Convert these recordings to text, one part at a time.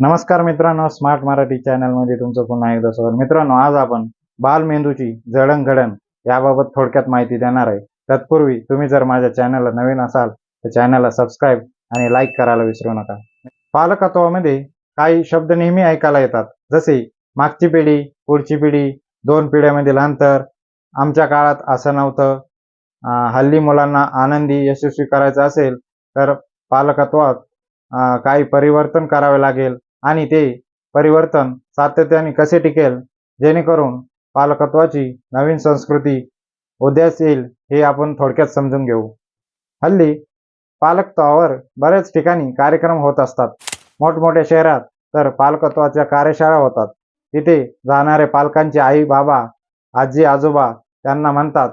नमस्कार मित्रांनो स्मार्ट मराठी चॅनलमध्ये तुमचं पुन्हा एकदा स्वागत. मित्रांनो आज आपण बालमेंदूची जडणघडण याबाबत थोडक्यात माहिती देणार आहे. तत्पूर्वी तुम्ही जर माझ्या चॅनलला नवीन असाल तर चॅनलला सबस्क्राईब आणि लाईक करायला विसरू नका. पालकत्वामध्ये काही शब्द नेहमी ऐकायला येतात. जसे मागची पिढी पुढची पिढी दोन पिढ्यामधील अंतर आमच्या काळात असं नव्हतं. हल्ली मुलांना आनंदी यशस्वी करायचं असेल तर पालकत्वात काही परिवर्तन करावे लागेल. आणि ते परिवर्तन सातत्याने कसे टिकेल? जेणेकरून पालकत्वाची नवीन संस्कृती उदयास येईल हे आपण थोडक्यात समजून घेऊ. हल्ली पालकत्वावर बऱ्याच ठिकाणी कार्यक्रम होत असतात. मोठमोठ्या शहरात तर पालकत्वाच्या कार्यशाळा होतात. तिथे जाणारे पालकांचे आई बाबा आजी आजोबा त्यांना म्हणतात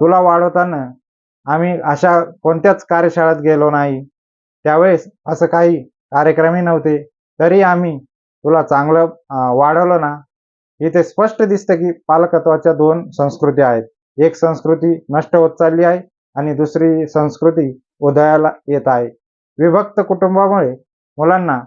तुला वाढवताना आम्ही अशा कोणत्याच कार्यशाळेत गेलो नाही. त्यावेळेस असं काही कार्यक्रमही नव्हते. तरी आम्ही तुला चांगलं वाढवलं ना इथे स्पष्ट दिसतं की पालकत्वाच्या दोन संस्कृती आहेत. एक संस्कृती नष्ट होत चालली आहे आणि दुसरी संस्कृती उदयाला येत आहे. विभक्त कुटुंबामुळे मुलांना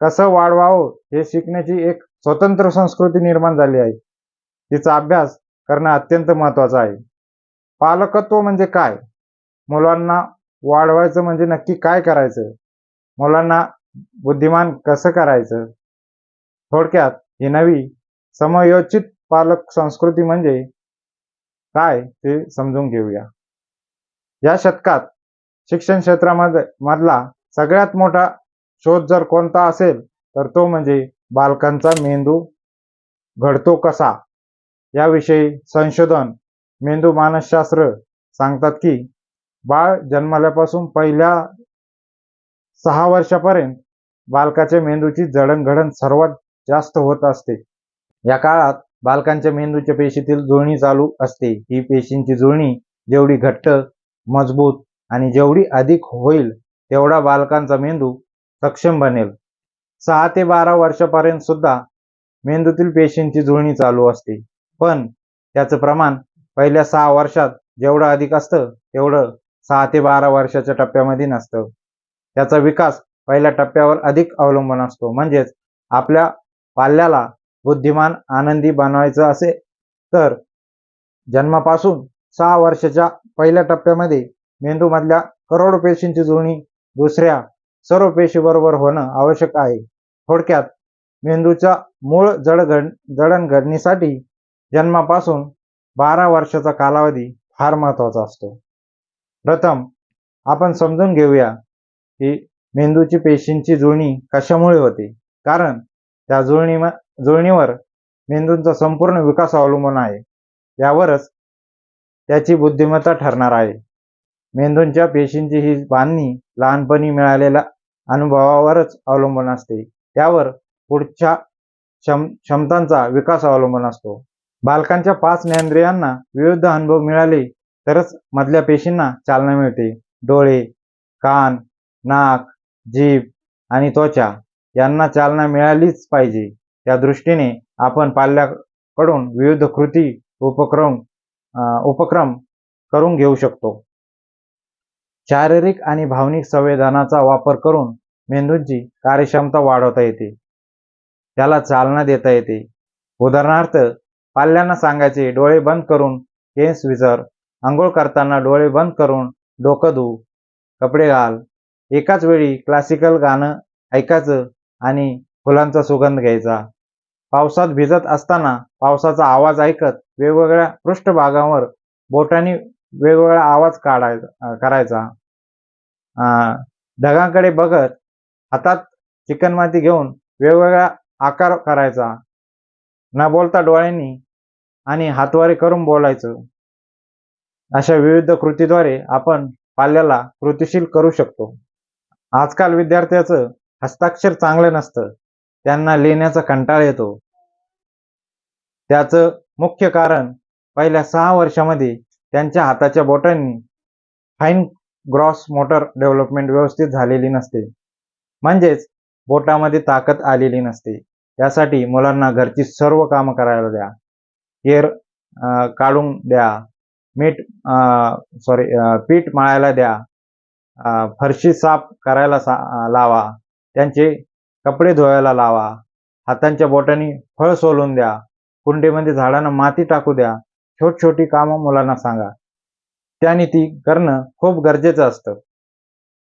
कसं वाढवावं हे शिकण्याची एक स्वतंत्र संस्कृती निर्माण झाली आहे. तिचा अभ्यास करणं अत्यंत महत्त्वाचं आहे. पालकत्व म्हणजे काय? मुलांना वाढवायचं म्हणजे नक्की काय करायचं? मुलांना बुद्धिमान कसं करायचं? थोडक्यात ही नवी समयोचित पालक संस्कृती म्हणजे काय ते समजून घेऊया. या शतकात शिक्षण क्षेत्रामध्ये मधला सगळ्यात मोठा शोध जर कोणता असेल तर तो म्हणजे बालकांचा मेंदू घडतो कसा? याविषयी संशोधन मेंदू मानसशास्त्र सांगतात की बाळ जन्मल्यापासून पहिल्या सहा वर्षापर्यंत बालकाच्या मेंदूची जडणघडण सर्वात जास्त होत असते. या काळात बालकांच्या मेंदूच्या पेशीतील जुळणी चालू असते. ही पेशींची जुळणी जेवढी घट्ट मजबूत आणि जेवढी अधिक होईल तेवढा बालकांचा मेंदू सक्षम बनेल. सहा ते बारा वर्षापर्यंत सुद्धा मेंदूतील पेशींची जुळणी चालू असते. पण त्याचं प्रमाण पहिल्या सहा वर्षात जेवढं अधिक असतं तेवढं सहा ते बारा वर्षाच्या टप्प्यामध्ये नसतं. त्याचा विकास पहिल्या टप्प्यावर अधिक अवलंबून असतो. म्हणजेच आपल्या पाल्याला बुद्धिमान आनंदी बनवायचं असेल तर जन्मापासून सहा वर्षाच्या पहिल्या टप्प्यामध्ये मेंदूमधल्या करोड पेशींची जुळणी दुसऱ्या सर्व पेशीबरोबर होणं आवश्यक आहे. थोडक्यात मेंदूच्या मूळ जडघड जडणघडणीसाठी जन्मापासून बारा वर्षाचा कालावधी फार महत्त्वाचा असतो. प्रथम आपण समजून घेऊया की मेंदूची पेशींची जुळणी कशामुळे होते? कारण त्या जुळणी जुळणीवर मेंदूंचा संपूर्ण विकास अवलंबून आहे. यावरच त्याची बुद्धिमत्ता ठरणार आहे. मेंदूंच्या पेशींची ही बांधणी लहानपणी मिळालेल्या अनुभवावरच अवलंबून असते. त्यावर पुढच्या क्षम क्षमतांचा विकास अवलंबून असतो. बालकांच्या पाच ज्ञानेंद्रियांना विविध अनुभव मिळाले तरच मधल्या पेशींना चालना मिळते. डोळे कान नाक जीभ आणि त्वचा यांना चालना मिळालीच पाहिजे. त्या दृष्टीने आपण पाल्याकडून विविध कृती उपक्रम अं, उपक्रम करून घेऊ शकतो. शारीरिक आणि भावनिक संवेदनाचा वापर करून मेंदूंची कार्यक्षमता वाढवता येते. त्याला चालना देता येते. उदाहरणार्थ पाल्यांना सांगायचे डोळे बंद करून केस विसर. आंघोळ करताना डोळे बंद करून डोकं धू कपडे घाल एकाच वेळी क्लासिकल गाणं ऐकायचं आणि फुलांचा सुगंध घ्यायचा. पावसात भिजत असताना पावसाचा आवाज ऐकत वेगवेगळ्या पृष्ठभागावर बोटांनी वेगवेगळा आवाज काढायचा करायचा. ढगांकडे बघत हातात चिकनमाती घेऊन वेगवेगळा आकार करायचा. न बोलता डोळ्यांनी आणि हातवारे करून बोलायचं. अशा विविध कृतीद्वारे आपण पाल्याला कृतिशील करू शकतो. आजकाल विद्यार्थ्याचं हस्ताक्षर चांगलं नसतं. त्यांना लिहिण्याचा कंटाळ येतो. त्याचं मुख्य कारण पहिल्या सहा वर्षामध्ये त्यांच्या हाताच्या बोटांनी फाईन ग्रॉस मोटर डेव्हलपमेंट व्यवस्थित झालेली नसते. म्हणजेच बोटामध्ये ताकद आलेली नसते. त्यासाठी मुलांना घरची सर्व कामं करायला द्या. केर काढून द्या. मीठ सॉरी पीठ मळायला द्या. फरशी साफ करायला सा लावा. त्यांचे कपडे धुवायला लावा. हातांच्या बोटांनी फळ सोलून द्या. कुंडीमध्ये झाडांना माती टाकू द्या. छोट छोटी कामं मुलांना सांगा. त्याने ती करणं खूप गरजेचं असतं.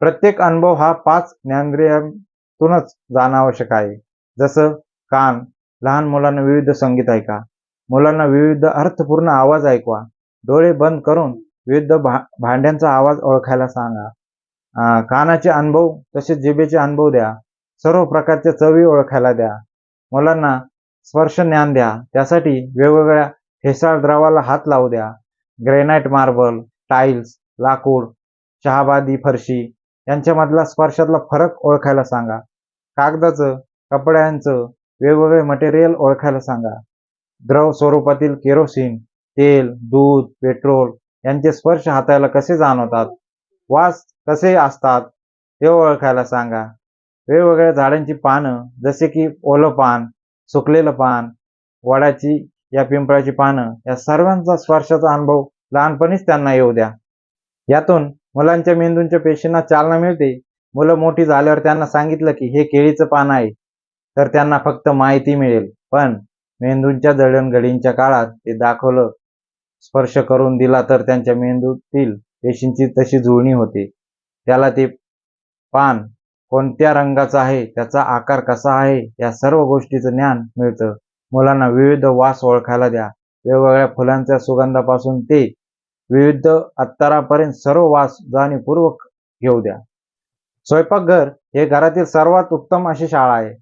प्रत्येक अनुभव हा पाच ज्ञानेंद्रियातूनच जाणं आवश्यक आहे. जसं कान लहान मुलांना विविध संगीत ऐका. मुलांना विविध अर्थपूर्ण आवाज ऐकवा. डोळे बंद करून विविध भा भांड्यांचा आवाज ओळखायला सांगा. कानाचे अनुभव तसेच जिभेचे अनुभव द्या. सर्व प्रकारच्या चवी ओळखायला द्या. मुलांना स्पर्श ज्ञान द्या. त्यासाठी वेगवेगळ्या ठेसाळ द्रवाला हात लावू द्या. ग्रेनाइट मार्बल टाईल्स लाकूड चहाबादी फरशी यांच्यामधला स्पर्शातला फरक ओळखायला सांगा. कागदाचं कपड्यांचं वेगवेगळे मटेरियल ओळखायला सांगा. द्रव स्वरूपातील केरोसिन तेल दूध पेट्रोल यांचे स्पर्श हाताला कसे जाणवतात? वास कसे असतात ते ओळखायला सांगा. वेगवेगळ्या झाडांची पानं जसे की ओलं पान सुकलेलं पान वडाची या पिंपळाची पानं या सर्वांचा स्पर्शाचा अनुभव लहानपणीच त्यांना येऊ द्या. यातून मुलांच्या मेंदूंच्या पेशींना चालना मिळते. मुलं मोठी झाल्यावर त्यांना सांगितलं की हे केळीचं पान आहे तर त्यांना फक्त माहिती मिळेल. पण मेंदूंच्या जडणघडींच्या काळात ते दाखवलं स्पर्श करून दिला तर त्यांच्या मेंदूतील पेशींची तशी जुळणी होते. त्याला ते पान कोणत्या रंगाचं आहे त्याचा आकार कसा आहे या सर्व गोष्टीचं ज्ञान मिळतं. मुलांना विविध वास ओळखायला द्या. वेगवेगळ्या फुलांच्या सुगंधापासून ते विविध अत्तरापर्यंत सर्व वास जाणीवपूर्वक घेऊ द्या. स्वयंपाकघर हे घरातील सर्वात उत्तम अशी शाळा आहे.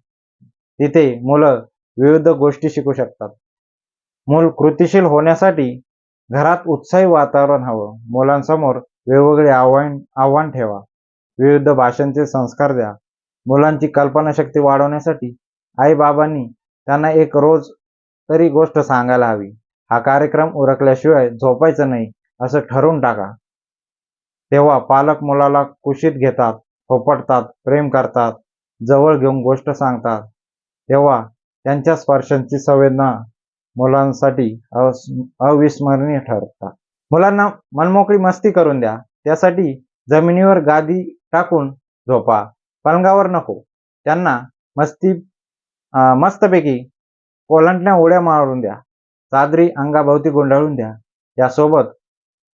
तिथे मुलं विविध गोष्टी शिकू शकतात. मूल कृतिशील होण्यासाठी घरात उत्साही वातावरण हवं. मुलांसमोर वेगवेगळे आव्हान आव्हान ठेवा. विविध भाषांचे संस्कार द्या. मुलांची कल्पनाशक्ती वाढवण्यासाठी आई बाबांनी त्यांना एक रोज तरी गोष्ट सांगायला हवी. हा कार्यक्रम उरकल्याशिवाय झोपायचं नाही असं ठरवून टाका. तेव्हा पालक मुलाला कुशीत घेतात फोपटतात प्रेम करतात जवळ घेऊन गोष्ट सांगतात. तेव्हा त्यांच्या स्पर्शांची संवेदना मुलांसाठी अविस्मरणीय ठरतात मुलांना मनमोकळी मस्ती करून द्या. त्यासाठी जमिनीवर गादी टाकून झोपा. पलंगावर नको. त्यांना मस्ती मस्तपैकी कोलंटण्या उड्या मारून द्या. चादरी अंगाभोवती गुंडाळून द्या. यासोबत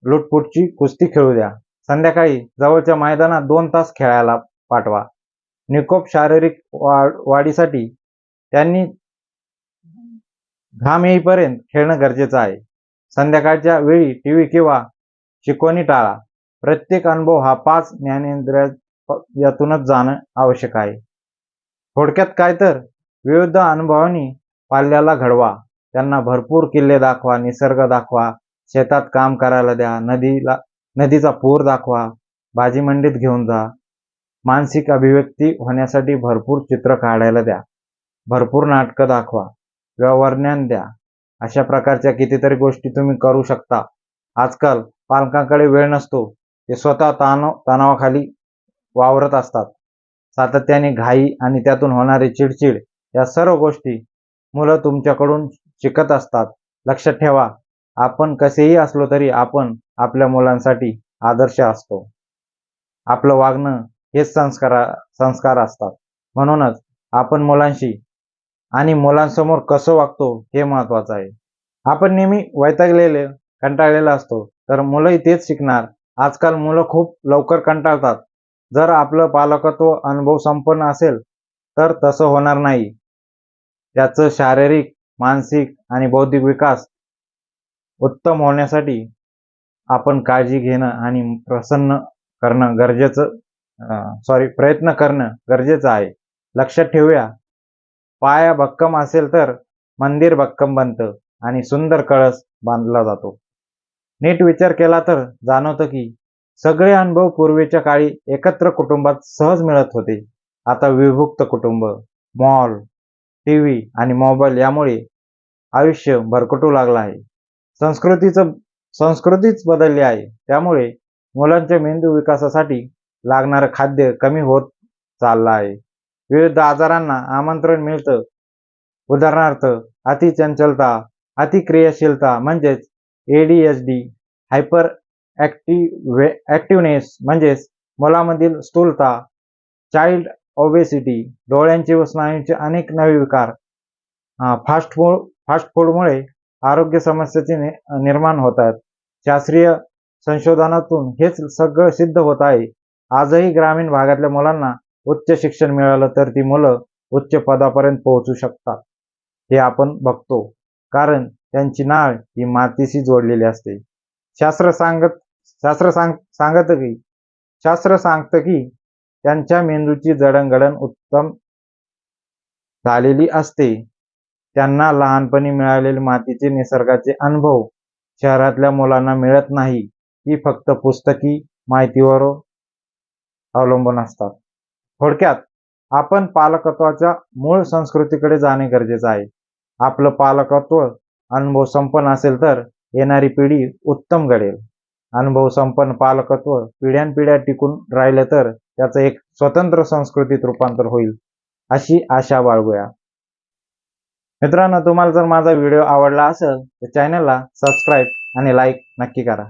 लुटपुटची कुस्ती खेळू द्या. संध्याकाळी जवळच्या मैदानात दोन तास खेळायला पाठवा. निकोप शारीरिक वाढीसाठी त्यांनी घाम येईपर्यंत खेळणं गरजेचं आहे. संध्याकाळच्या वेळी टी व्ही किंवा शिकवणी टाळा. प्रत्येक अनुभव हा पाच ज्ञानेंद्रियातूनच जाणं आवश्यक आहे. थोडक्यात काय तर विविध अनुभवांनी पाल्याला घडवा. त्यांना भरपूर किल्ले दाखवा निसर्ग दाखवा. शेतात काम करायला द्या. नदीला नदीचा पूर दाखवा. भाजी मंडीत घेऊन जा. मानसिक अभिव्यक्ती होण्यासाठी भरपूर चित्र काढायला द्या. भरपूर नाटकं दाखवा. व्यवहारज्ञान द्या. अशा प्रकारच्या कितीतरी गोष्टी तुम्ही करू शकता. आजकाल पालकांकडे वेळ नसतो. ते स्वतः तणाव तणावाखाली वावरत असतात. सातत्याने घाई आणि त्यातून होणारी चिडचिड या सर्व गोष्टी मुलं तुमच्याकडून शिकत असतात. लक्षात ठेवा आपण कसेही असलो तरी आपण आपल्या मुलांसाठी आदर्श असतो. आपलं वागणं हेच संस्कार संस्कार असतात. म्हणूनच आपण मुलांशी आणि मुलांसमोर कसं वागतो हे महत्वाचं आहे. आपण नेहमी वैतागलेले कंटाळलेला असतो. तर मुलंही तेच शिकणार. आजकाल मुलं खूप लवकर कंटाळतात. जर आपलं पालकत्व अनुभव संपन्न असेल तर तसं होणार नाही. त्याचं शारीरिक मानसिक आणि बौद्धिक विकास उत्तम होण्यासाठी आपण काळजी घेणं आणि प्रसन्न करणं गरजेचं सॉरी प्रयत्न करणं गरजेचं आहे. लक्षात ठेवूया पाया भक्कम असेल तर मंदिर भक्कम बनतं आणि सुंदर कळस बांधला जातो. नीट विचार केला तर जाणवतं की सगळे अनुभव पूर्वीच्या काळी एकत्र कुटुंबात सहज मिळत होते. आता विभुक्त कुटुंब मॉल टी व्ही आणि मोबाईल यामुळे आयुष्य भरकटू लागलं आहे. संस्कृतीचं संस्कृतीच बदलली आहे. त्यामुळे मुलांच्या मेंदू विकासासाठी लागणारं खाद्य कमी होत चाललं आहे. विविध आजारांना आमंत्रण मिळतं. उदाहरणार्थ अतिचंचलता अतिक्रियाशीलता म्हणजेच एडीएचडी हायपर ॲक्टिव्ह ॲक्टिव्हनेस म्हणजेच मुलामधील स्थूलता चाइल्ड ओबेसिटी डोळ्यांचे व स्नायूंचे अनेक नवे विकार फास्ट फूड फास्ट फूडमुळे आरोग्य समस्याचे नि- निर्माण होतात. शास्त्रीय संशोधनातून हेच सगळं सिद्ध होत आहे. आजही ग्रामीण भागातल्या मुलांना उच्च शिक्षण मिळालं तर ती मुलं उच्च पदापर्यंत पोहोचू शकतात. हे आपण बघतो. कारण त्यांची नाळ ही मातीशी जोडलेली असते. शास्त्र सांगत शास्त्र सांग सांगत की शास्त्र सांगतं की त्यांच्या मेंदूची जडणघडण उत्तम झालेली असते. त्यांना लहानपणी मिळालेले मातीचे निसर्गाचे अनुभव शहरातल्या मुलांना मिळत नाही. ही फक्त पुस्तकी माहितीवर अवलंबून असतात. थोडक्यात आपण पालकत्वाच्या मूळ संस्कृतीकडे जाणे गरजेचं आहे. आपलं पालकत्व अनुभव संपन्न असेल तर येणारी पिढी उत्तम घडेल. अनुभव संपन्न पालकत्व पिढ्यानपिढ्या टिकून राहिलं तर त्याचं एक स्वतंत्र संस्कृतीत रूपांतर होईल अशी आशा बाळगूया. मित्रांनो तुम्हाला जर माझा व्हिडिओ आवडला असेल तर चॅनलला सबस्क्राईब आणि लाईक नक्की करा.